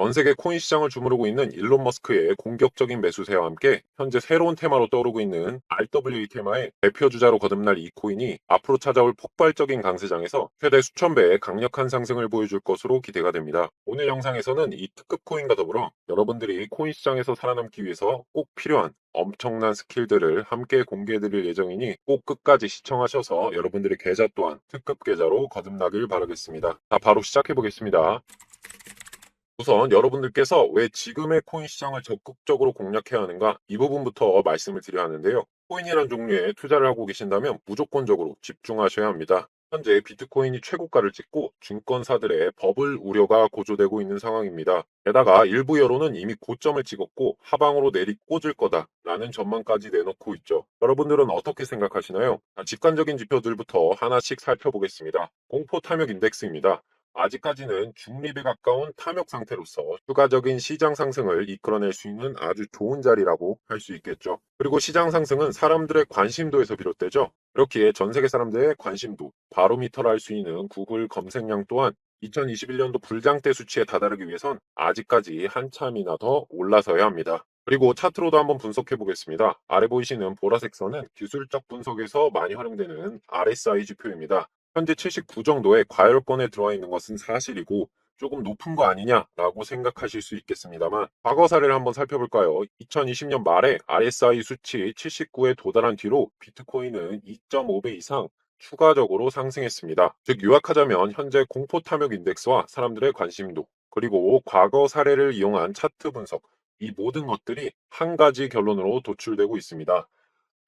전 세계 코인 시장을 주무르고 있는 일론 머스크의 공격적인 매수세와 함께 현재 새로운 테마로 떠오르고 있는 RWA 테마의 대표 주자로 거듭날 이 코인이 앞으로 찾아올 폭발적인 강세장에서 최대 수천 배의 강력한 상승을 보여줄 것으로 기대가 됩니다. 오늘 영상에서는 이 특급 코인과 더불어 여러분들이 코인 시장에서 살아남기 위해서 꼭 필요한 엄청난 스킬들을 함께 공개해드릴 예정이니 꼭 끝까지 시청하셔서 여러분들의 계좌 또한 특급 계좌로 거듭나길 바라겠습니다. 자, 바로 시작해보겠습니다. 우선 여러분들께서 왜 지금의 코인 시장을 적극적으로 공략해야 하는가 이 부분부터 말씀을 드려야 하는데요. 코인이란 종류에 투자를 하고 계신다면 무조건적으로 집중하셔야 합니다. 현재 비트코인이 최고가를 찍고 증권사들의 버블 우려가 고조되고 있는 상황입니다. 게다가 일부 여론은 이미 고점을 찍었고 하방으로 내리 꽂을 거다라는 전망까지 내놓고 있죠. 여러분들은 어떻게 생각하시나요? 자, 직관적인 지표들부터 하나씩 살펴보겠습니다. 공포 탐욕 인덱스입니다. 아직까지는 중립에 가까운 탐욕 상태로서 추가적인 시장 상승을 이끌어낼 수 있는 아주 좋은 자리라고 할 수 있겠죠. 그리고 시장 상승은 사람들의 관심도에서 비롯되죠. 그렇기에 전 세계 사람들의 관심도, 바로미터를 할 수 있는 구글 검색량 또한 2021년도 불장대 수치에 다다르기 위해선 아직까지 한참이나 더 올라서야 합니다. 그리고 차트로도 한번 분석해 보겠습니다. 아래 보이시는 보라색 선은 기술적 분석에서 많이 활용되는 RSI 지표입니다. 현재 79 정도의 과열권에 들어와 있는 것은 사실이고 조금 높은 거 아니냐라고 생각하실 수 있겠습니다만 과거 사례를 한번 살펴볼까요? 2020년 말에 RSI 수치 79에 도달한 뒤로 비트코인은 2.5배 이상 추가적으로 상승했습니다. 즉 요약하자면 현재 공포 탐욕 인덱스와 사람들의 관심도 그리고 과거 사례를 이용한 차트 분석 이 모든 것들이 한 가지 결론으로 도출되고 있습니다.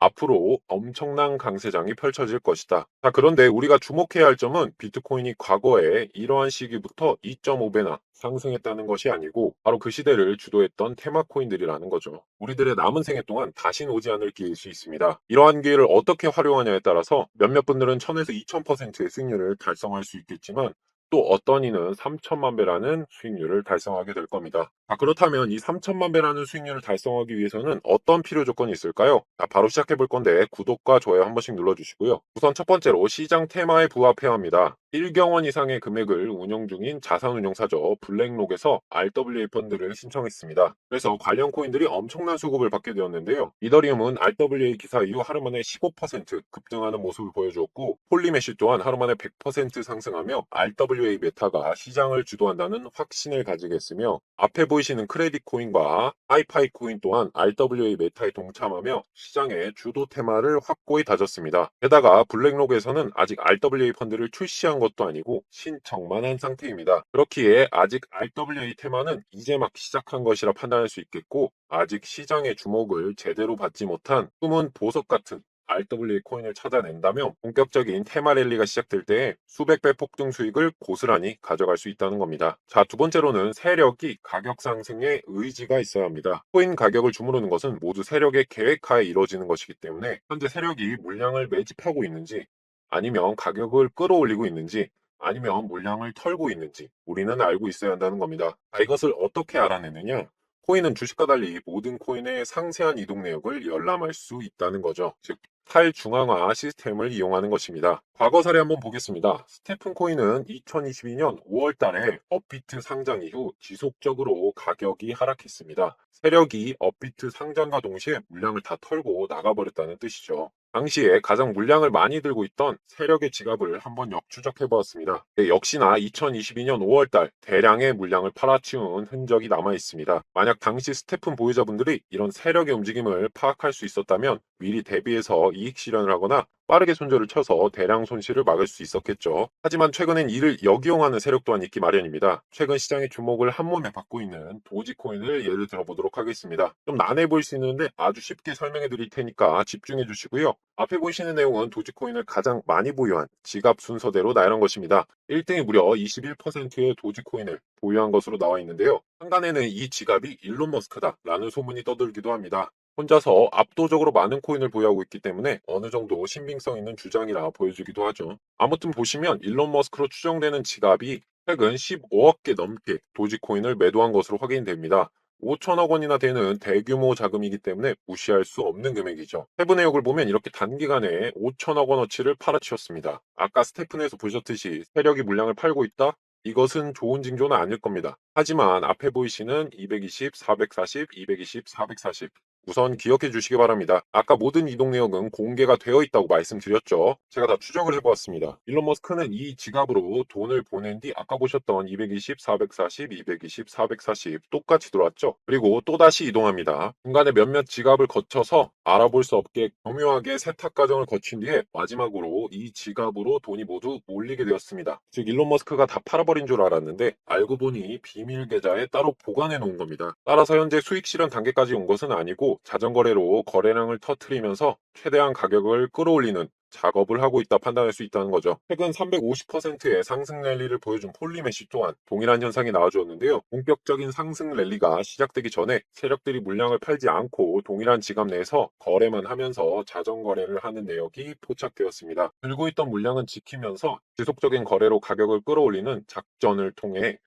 앞으로 엄청난 강세장이 펼쳐질 것이다. 자, 그런데 우리가 주목해야 할 점은 비트코인이 과거에 이러한 시기부터 2.5배나 상승했다는 것이 아니고 바로 그 시대를 주도했던 테마코인들이라는 거죠. 우리들의 남은 생애 동안 다시는 오지 않을 기회일 수 있습니다. 이러한 기회를 어떻게 활용하냐에 따라서 몇몇 분들은 1000에서 2000%의 수익률을 달성할 수 있겠지만 또 어떤 이는 3천만 배라는 수익률을 달성하게 될 겁니다. 자, 그렇다면 이 3천만 배라는 수익률을 달성하기 위해서는 어떤 필요 조건이 있을까요? 자, 바로 시작해 볼 건데 구독과 좋아요 한 번씩 눌러주시고요. 우선 첫 번째로 시장 테마에 부합해야 합니다. 1경 원 이상의 금액을 운영 중인 자산운용사죠. 블랙록에서 RWA 펀드를 신청했습니다. 그래서 관련 코인들이 엄청난 수급을 받게 되었는데요. 이더리움은 RWA 기사 이후 하루 만에 15% 급등하는 모습을 보여주었고 폴리메시 또한 하루 만에 100% 상승하며 RWA 메타가 시장을 주도한다는 확신을 가지게 했으며 앞에 보이시는 크레딧 코인과 하이파이 코인 또한 RWA 메타에 동참하며 시장의 주도 테마를 확고히 다졌습니다. 게다가 블랙록에서는 아직 RWA 펀드를 출시한 것도 아니고 신청만 한 상태입니다. 그렇기에 아직 RWA 테마는 이제 막 시작한 것이라 판단할 수 있겠고 아직 시장의 주목을 제대로 받지 못한 숨은 보석 같은 RWA 코인을 찾아낸다면 본격적인 테마 랠리가 시작될 때 수백 배 폭등 수익을 고스란히 가져갈 수 있다는 겁니다. 자, 두 번째로는 세력이 가격 상승에 의지가 있어야 합니다. 코인 가격을 주무르는 것은 모두 세력의 계획하에 이루어지는 것이기 때문에 현재 세력이 물량을 매집하고 있는지 아니면 가격을 끌어올리고 있는지 아니면 물량을 털고 있는지 우리는 알고 있어야 한다는 겁니다. 자, 이것을 어떻게 알아내느냐? 코인은 주식과 달리 모든 코인의 상세한 이동 내역을 열람할 수 있다는 거죠. 즉, 탈중앙화 시스템을 이용하는 것입니다. 과거 사례 한번 보겠습니다. 스테픈 코인은 2022년 5월 달에 업비트 상장 이후 지속적으로 가격이 하락했습니다. 세력이 업비트 상장과 동시에 물량을 다 털고 나가버렸다는 뜻이죠. 당시에 가장 물량을 많이 들고 있던 세력의 지갑을 한번 역추적해 보았습니다. 네, 역시나 2022년 5월달 대량의 물량을 팔아치운 흔적이 남아 있습니다. 만약 당시 스테픈 보유자분들이 이런 세력의 움직임을 파악할 수 있었다면 미리 대비해서 이익 실현을 하거나 빠르게 손절을 쳐서 대량 손실을 막을 수 있었겠죠. 하지만 최근엔 이를 역이용하는 세력 또한 있기 마련입니다. 최근 시장의 주목을 한 몸에 받고 있는 도지코인을 예를 들어보도록 하겠습니다. 좀 난해 보일 수 있는데 아주 쉽게 설명해 드릴 테니까 집중해 주시고요. 앞에 보시는 내용은 도지코인을 가장 많이 보유한 지갑 순서대로 나열한 것입니다. 1등이 무려 21%의 도지코인을 보유한 것으로 나와 있는데요. 상단에는 이 지갑이 일론 머스크다 라는 소문이 떠들기도 합니다. 혼자서 압도적으로 많은 코인을 보유하고 있기 때문에 어느 정도 신빙성 있는 주장이라 보여주기도 하죠. 아무튼 보시면 일론 머스크로 추정되는 지갑이 최근 15억 개 넘게 도지코인을 매도한 것으로 확인됩니다. 5천억 원이나 되는 대규모 자금이기 때문에 무시할 수 없는 금액이죠. 세부 내역을 보면 이렇게 단기간에 5천억 원어치를 팔아치웠습니다. 아까 스테픈에서 보셨듯이 세력이 물량을 팔고 있다? 이것은 좋은 징조는 아닐 겁니다. 하지만 앞에 보이시는 220, 440, 220, 440. 우선 기억해 주시기 바랍니다. 아까 모든 이동 내역은 공개가 되어 있다고 말씀드렸죠. 제가 다 추적을 해보았습니다. 일론 머스크는 이 지갑으로 돈을 보낸 뒤 아까 보셨던 220, 440, 220, 440 똑같이 들어왔죠. 그리고 또다시 이동합니다. 중간에 몇몇 지갑을 거쳐서 알아볼 수 없게 교묘하게 세탁 과정을 거친 뒤에 마지막으로 이 지갑으로 돈이 모두 몰리게 되었습니다. 즉 일론 머스크가 다 팔아버린 줄 알았는데 알고 보니 비밀 계좌에 따로 보관해 놓은 겁니다. 따라서 현재 수익 실현 단계까지 온 것은 아니고 자전거래로 거래량을 터트리면서 최대한 가격을 끌어올리는 작업을 하고 있다 판단할 수 있다는 거죠. 최근 350%의 상승 랠리를 보여준 폴리메시 또한 동일한 현상이 나와주었는데요. 본격적인 상승 랠리가 시작되기 전에 세력들이 물량을 팔지 않고 동일한 지갑 내에서 거래만 하면서 자전거래를 하는 내역이 포착되었습니다. 들고 있던 물량은 지키면서 지속적인 거래로 가격을 끌어올리는 작전을 통해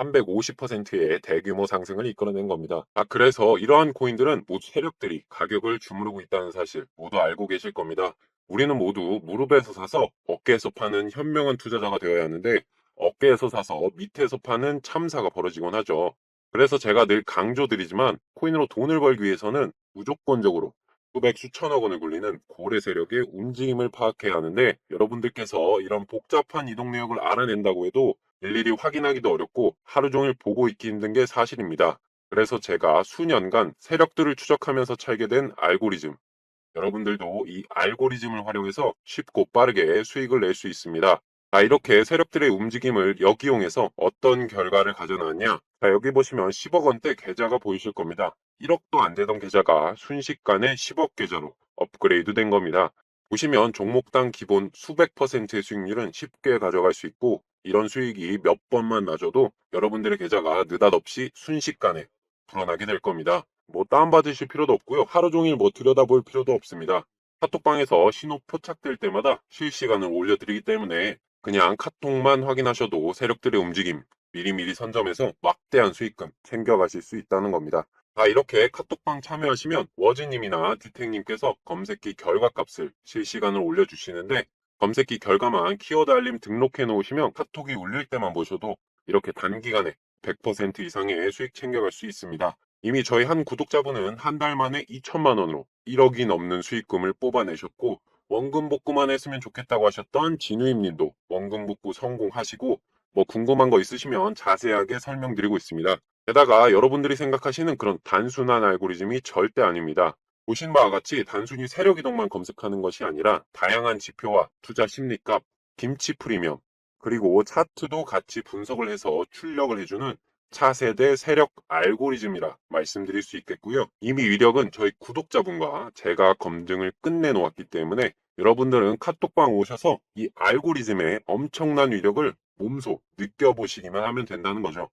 350%의 대규모 상승을 이끌어낸 겁니다. 아, 그래서 이러한 코인들은 모두 세력들이 가격을 주무르고 있다는 사실 모두 알고 계실 겁니다. 우리는 모두 무릎에서 사서 어깨에서 파는 현명한 투자자가 되어야 하는데 어깨에서 사서 밑에서 파는 참사가 벌어지곤 하죠. 그래서 제가 늘 강조드리지만 코인으로 돈을 벌기 위해서는 무조건적으로 수백 수천억 원을 굴리는 고래 세력의 움직임을 파악해야 하는데 여러분들께서 이런 복잡한 이동 내역을 알아낸다고 해도 일일이 확인하기도 어렵고 하루 종일 보고 있기 힘든 게 사실입니다. 그래서 제가 수년간 세력들을 추적하면서 찾게 된 알고리즘. 여러분들도 이 알고리즘을 활용해서 쉽고 빠르게 수익을 낼 수 있습니다. 자, 이렇게 세력들의 움직임을 역이용해서 어떤 결과를 가져나왔냐? 자, 여기 보시면 10억 원대 계좌가 보이실 겁니다. 1억도 안 되던 계좌가 순식간에 10억 계좌로 업그레이드 된 겁니다. 보시면 종목당 기본 수백 퍼센트의 수익률은 쉽게 가져갈 수 있고 이런 수익이 몇 번만 나줘도 여러분들의 계좌가 느닷없이 순식간에 불어나게 될 겁니다. 뭐 다운받으실 필요도 없고요. 하루 종일 뭐 들여다볼 필요도 없습니다. 카톡방에서 신호 포착될 때마다 실시간으로 올려드리기 때문에 그냥 카톡만 확인하셔도 세력들의 움직임 미리미리 선점해서 막대한 수익금 챙겨가실 수 있다는 겁니다. 자, 이렇게 카톡방 참여하시면 워즈님이나 디텍님께서 검색기 결과값을 실시간으로 올려주시는데 검색기 결과만 키워드 알림 등록해 놓으시면 카톡이 울릴 때만 보셔도 이렇게 단기간에 100% 이상의 수익 챙겨갈 수 있습니다. 이미 저희 한 구독자분은 한 달 만에 2천만 원으로 1억이 넘는 수익금을 뽑아내셨고 원금 복구만 했으면 좋겠다고 하셨던 진우임 님도 원금 복구 성공하시고 뭐 궁금한 거 있으시면 자세하게 설명드리고 있습니다. 게다가 여러분들이 생각하시는 그런 단순한 알고리즘이 절대 아닙니다. 보신 바와 같이 단순히 세력 이동만 검색하는 것이 아니라 다양한 지표와 투자 심리값, 김치 프리미엄, 그리고 차트도 같이 분석을 해서 출력을 해주는 차세대 세력 알고리즘이라 말씀드릴 수 있겠고요. 이미 위력은 저희 구독자분과 제가 검증을 끝내놓았기 때문에 여러분들은 카톡방 오셔서 이 알고리즘의 엄청난 위력을 몸소 느껴보시기만 하면 된다는 거죠.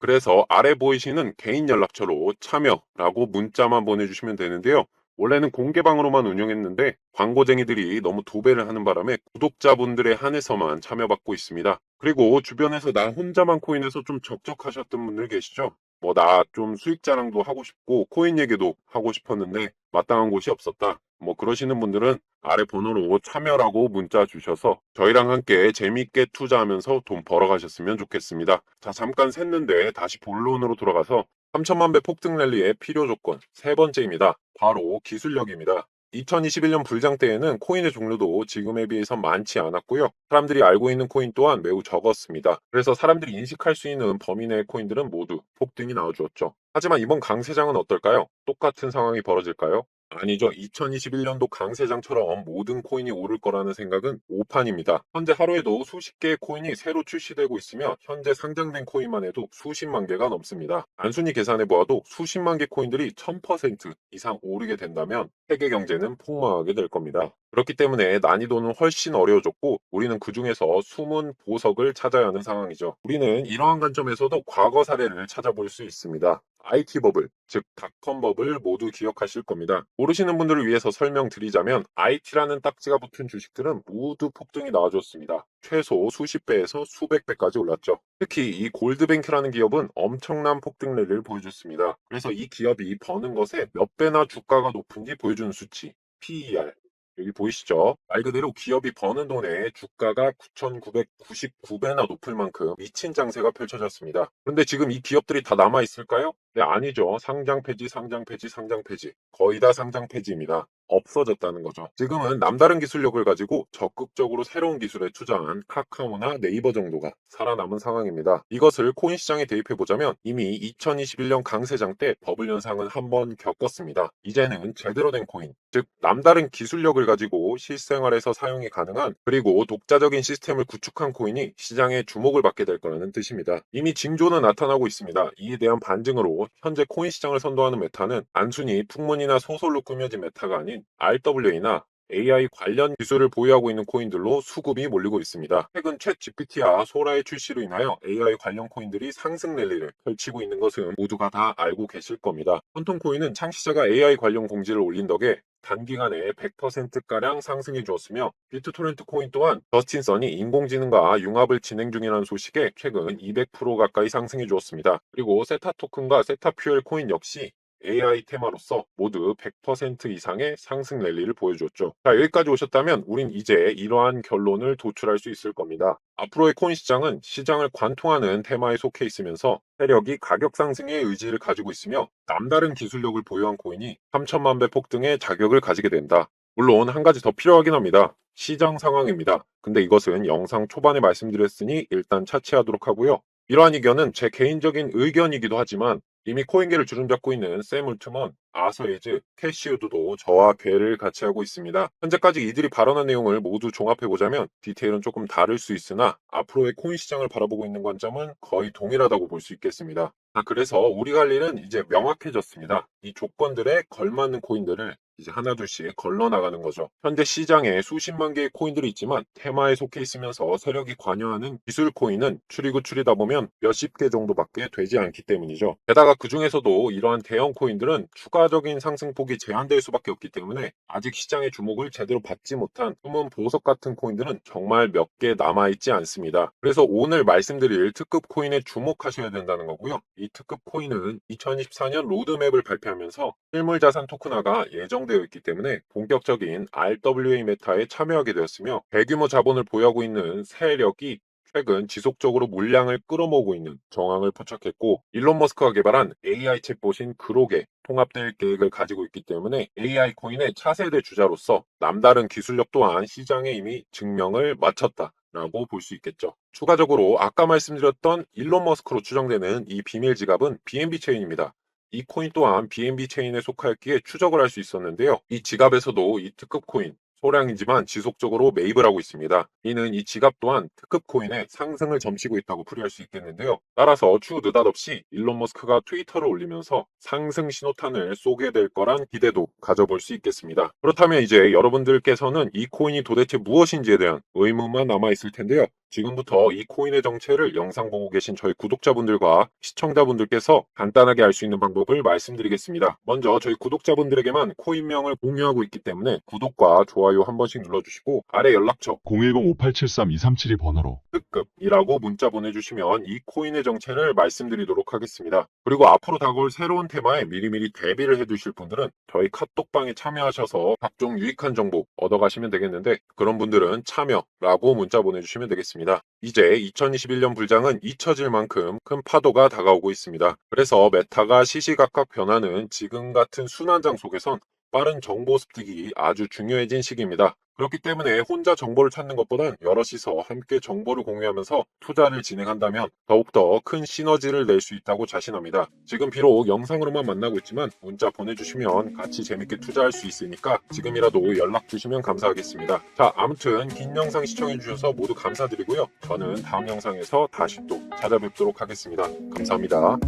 그래서 아래 보이시는 개인 연락처로 참여라고 문자만 보내주시면 되는데요. 원래는 공개방으로만 운영했는데 광고쟁이들이 너무 도배를 하는 바람에 구독자분들의 한해서만 참여받고 있습니다. 그리고 주변에서 나 혼자만 코인에서 좀 적적하셨던 분들 계시죠? 뭐 나 좀 수익 자랑도 하고 싶고 코인 얘기도 하고 싶었는데 마땅한 곳이 없었다. 뭐 그러시는 분들은 아래 번호로 참여라고 문자 주셔서 저희랑 함께 재미있게 투자하면서 돈 벌어가셨으면 좋겠습니다. 자 잠깐 샜는데 다시 본론으로 돌아가서 3천만 배 폭등 랠리의 필요 조건 세 번째입니다. 바로 기술력입니다. 2021년 불장 때에는 코인의 종류도 지금에 비해서 많지 않았고요. 사람들이 알고 있는 코인 또한 매우 적었습니다. 그래서 사람들이 인식할 수 있는 범위 내의 코인들은 모두 폭등이 나와주었죠. 하지만 이번 강세장은 어떨까요? 똑같은 상황이 벌어질까요? 아니죠. 2021년도 강세장처럼 모든 코인이 오를 거라는 생각은 오판입니다. 현재 하루에도 수십 개의 코인이 새로 출시되고 있으며 현재 상장된 코인만 해도 수십만 개가 넘습니다. 단순히 계산해 보아도 수십만 개 코인들이 1000% 이상 오르게 된다면 세계 경제는 폭망하게 될 겁니다. 그렇기 때문에 난이도는 훨씬 어려워졌고 우리는 그 중에서 숨은 보석을 찾아야 하는 상황이죠. 우리는 이러한 관점에서도 과거 사례를 찾아볼 수 있습니다. IT 버블, 즉 닷컴 버블 모두 기억하실 겁니다. 모르시는 분들을 위해서 설명드리자면 IT라는 딱지가 붙은 주식들은 모두 폭등이 나와줬습니다. 최소 수십 배에서 수백 배까지 올랐죠. 특히 이 골드뱅크라는 기업은 엄청난 폭등 랠리를 보여줬습니다. 그래서 이 기업이 버는 것에 몇 배나 주가가 높은지 보여주는 수치 PER 여기 보이시죠? 말 그대로 기업이 버는 돈에 주가가 9,999배나 높을 만큼 미친 장세가 펼쳐졌습니다. 그런데 지금 이 기업들이 다 남아 있을까요? 네, 아니죠. 상장 폐지, 상장 폐지, 상장 폐지. 거의 다 상장 폐지입니다. 없어졌다는 거죠. 지금은 남다른 기술력을 가지고 적극적으로 새로운 기술에 투자한 카카오나 네이버 정도가 살아남은 상황입니다. 이것을 코인 시장에 대입해 보자면 이미 2021년 강세장 때 버블 현상은 한번 겪었습니다. 이제는 제대로 된 코인, 즉 남다른 기술력을 가지고 실생활에서 사용이 가능한 그리고 독자적인 시스템을 구축한 코인이 시장에 주목을 받게 될 거라는 뜻입니다. 이미 징조는 나타나고 있습니다. 이에 대한 반증으로 현재 코인 시장을 선도하는 메타는 단순히 풍문이나 소설로 꾸며진 메타가 아닌 RWA나 AI 관련 기술을 보유하고 있는 코인들로 수급이 몰리고 있습니다. 최근 챗 GPT와 소라의 출시로 인하여 AI 관련 코인들이 상승 랠리를 펼치고 있는 것은 모두가 다 알고 계실 겁니다. 헌통 코인은 창시자가 AI 관련 공지를 올린 덕에 단기간에 100%가량 상승해 주었으며 비트토렌트 코인 또한 저스틴 선이 인공지능과 융합을 진행 중이라는 소식에 최근 200% 가까이 상승해 주었습니다. 그리고 세타 토큰과 세타 퓨엘 코인 역시 AI 테마로서 모두 100% 이상의 상승 랠리를 보여줬죠. 자, 여기까지 오셨다면 우린 이제 이러한 결론을 도출할 수 있을 겁니다. 앞으로의 코인 시장은 시장을 관통하는 테마에 속해 있으면서 세력이 가격 상승의 의지를 가지고 있으며 남다른 기술력을 보유한 코인이 3천만 배 폭등의 자격을 가지게 된다. 물론 한 가지 더 필요하긴 합니다. 시장 상황입니다. 근데 이것은 영상 초반에 말씀드렸으니 일단 차치하도록 하고요. 이러한 의견은 제 개인적인 의견이기도 하지만 이미 코인계를 주름잡고 있는 샘 울트먼, 아서에즈, 캐시우드도 저와 괴를 같이 하고 있습니다. 현재까지 이들이 발언한 내용을 모두 종합해보자면 디테일은 조금 다를 수 있으나 앞으로의 코인 시장을 바라보고 있는 관점은 거의 동일하다고 볼 수 있겠습니다. 아, 그래서 할 일은 이제 명확해졌습니다. 이 조건들에 걸맞는 코인들을 이제 하나둘씩 걸러나가는 거죠. 현재 시장에 수십만 개의 코인들이 있지만 테마에 속해 있으면서 세력이 관여하는 기술 코인은 추리고 추리다 보면 몇십 개 정도밖에 되지 않기 때문이죠. 게다가 그 중에서도 이러한 대형 코인들은 추가적인 상승폭이 제한될 수밖에 없기 때문에 아직 시장의 주목을 제대로 받지 못한 숨은 보석 같은 코인들은 정말 몇 개 남아있지 않습니다. 그래서 오늘 말씀드릴 특급 코인에 주목하셔야 된다는 거고요. 이 특급 코인은 2024년 로드맵을 발표하면서 실물 자산 토큰화가 예정되어 있기 때문에 본격적인 RWA 메타에 참여하게 되었으며 대규모 자본을 보유하고 있는 세력이 최근 지속적으로 물량을 끌어모으고 있는 정황을 포착했고 일론 머스크가 개발한 AI 챗봇인 그록에 통합될 계획을 가지고 있기 때문에 AI 코인의 차세대 주자로서 남다른 기술력 또한 시장에 이미 증명을 마쳤다. 라고 볼 수 있겠죠. 추가적으로 아까 말씀드렸던 일론 머스크로 추정되는 이 비밀 지갑은 BNB 체인입니다. 이 코인 또한 BNB 체인에 속하였기에 추적을 할 수 있었는데요. 이 지갑에서도 이 특급 코인 소량이지만 지속적으로 매입을 하고 있습니다. 이는 이 지갑 또한 특급 코인의 상승을 점치고 있다고 풀이할 수 있겠는데요. 따라서 추후 느닷없이 일론 머스크가 트위터를 올리면서 상승 신호탄을 쏘게 될 거란 기대도 가져볼 수 있겠습니다. 그렇다면 이제 여러분들께서는 이 코인이 도대체 무엇인지에 대한 의문만 남아 있을 텐데요. 지금부터 이 코인의 정체를 영상 보고 계신 저희 구독자분들과 시청자분들께서 간단하게 알 수 있는 방법을 말씀드리겠습니다. 먼저 저희 구독자분들에게만 코인명을 공유하고 있기 때문에 구독과 좋아요 한 번씩 눌러주시고 아래 연락처 010-5873-2372 번호로 특급이라고 문자 보내주시면 이 코인의 정체를 말씀드리도록 하겠습니다. 그리고 앞으로 다가올 새로운 테마에 미리미리 대비를 해두실 분들은 저희 카톡방에 참여하셔서 각종 유익한 정보 얻어가시면 되겠는데 그런 분들은 참여라고 문자 보내주시면 되겠 습니다. 이제 2021년 불장은 잊혀질 만큼 큰 파도가 다가오고 있습니다. 그래서 메타가 시시각각 변하는 지금 같은 순환장 속에선 빠른 정보 습득이 아주 중요해진 시기입니다. 그렇기 때문에 혼자 정보를 찾는 것보단 여럿이서 함께 정보를 공유하면서 투자를 진행한다면 더욱더 큰 시너지를 낼 수 있다고 자신합니다. 지금 비록 영상으로만 만나고 있지만 문자 보내주시면 같이 재밌게 투자할 수 있으니까 지금이라도 연락 주시면 감사하겠습니다. 자, 아무튼 긴 영상 시청해주셔서 모두 감사드리고요. 저는 다음 영상에서 다시 또 찾아뵙도록 하겠습니다. 감사합니다.